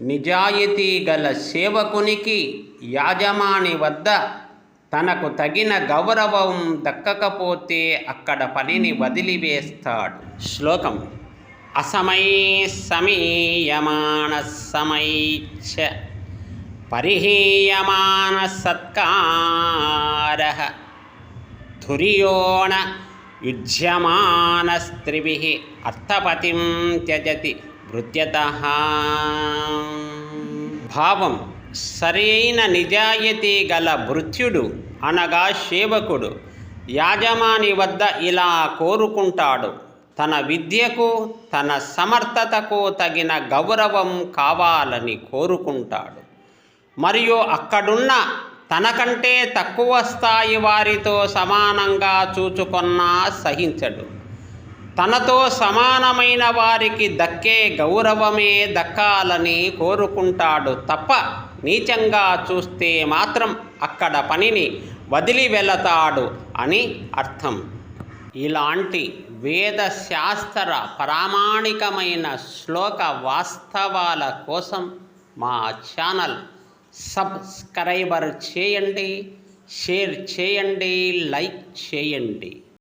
నిజాయితీ గల సేవకునికి యాజమాని వద్ద తనకు తగిన గౌరవం దక్కకపోతే అక్కడ పనిని వదిలివేస్తాడు. శ్లోకం. అసమై సమీయమాన సమైచ్చ పరిహీయమాన సత్కార ధుర్యోణ యుజ్యమానస్త్రిభి అర్థపతిం త్యజతి భృత్యత భావం సరైన నిజాయితీ గల భృత్యుడు అనగా సేవకుడు. యాజమాని వద్ద ఇలా కోరుకుంటాడు. తన విద్యకు తన సమర్థతకు తగిన గౌరవం కావాలని కోరుకుంటాడు. మరియు అక్కడున్న తనకంటే తక్కువ స్థాయి వారితో సమానంగా చూచుకున్నా సహించడు. తనతో సమానమైన వారికి దక్కే గౌరవమే దక్కాలని కోరుకుంటాడు తప్ప నీచంగా చూస్తే మాత్రం అక్కడ పనిని వదిలి వెళతాడు అని అర్థం. ఇలాంటి వేద శాస్త్ర ప్రామాణికమైన శ్లోక వాస్తవాల కోసం మా ఛానల్ సబ్స్క్రైబర్ చేయండి షేర్ చేయండి లైక్ చేయండి.